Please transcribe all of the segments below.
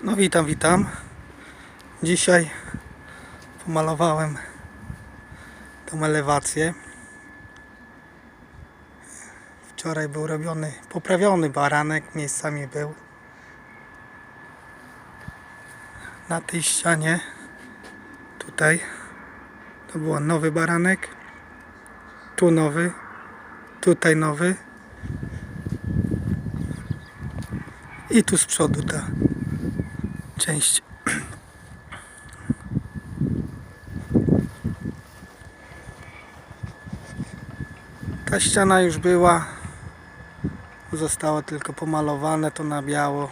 No witam, witam. Dzisiaj pomalowałem tą elewację. Wczoraj był robiony, poprawiony baranek, miejscami był. Na tej ścianie, tutaj, to był nowy baranek. Tu nowy, tutaj nowy. I tu z przodu ta część. Ta ściana już była. Zostało tylko pomalowane to na biało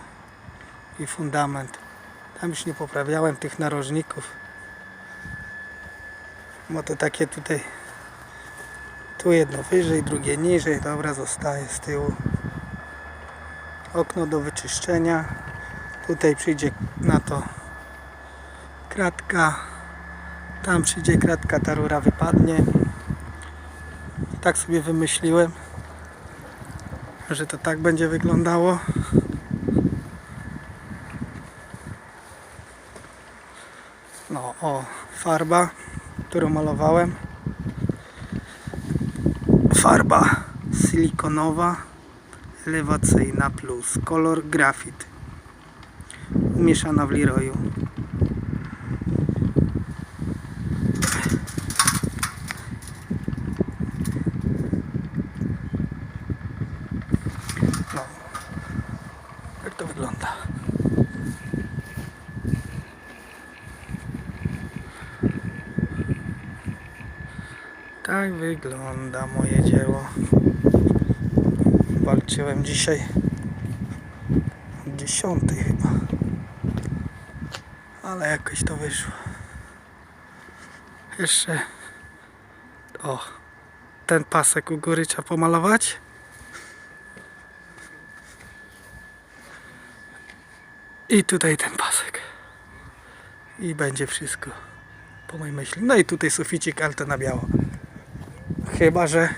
i fundament. Tam już nie poprawiałem tych narożników. Bo to takie tutaj tu jedno wyżej, drugie niżej. Dobra, zostaje z tyłu. Okno do wyczyszczenia. Tutaj przyjdzie na to kratka. Tam przyjdzie kratka, ta rura wypadnie. Tak sobie wymyśliłem, że to tak będzie wyglądało. No, o, farba, którą malowałem. Farba silikonowa, elewacyjna plus kolor grafit umieszana w Leroyu. No. Jak to wygląda? Tak wygląda moje dzieło. Walczyłem dzisiaj od 10 chyba. Ale jakoś to wyszło. Jeszcze o ten pasek u góry trzeba pomalować. I tutaj ten pasek. I będzie wszystko po mojej myśli. No i tutaj suficik, ale to na biało. Chyba, że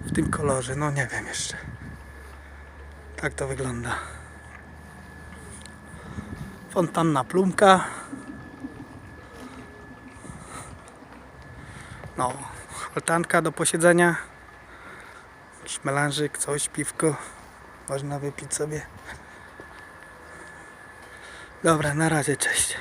w tym kolorze. No nie wiem jeszcze. Tak to wygląda. Fontanna plumka. No, altanka do posiedzenia. Melanżyk, coś, piwko. Można wypić sobie. Dobra, na razie, cześć.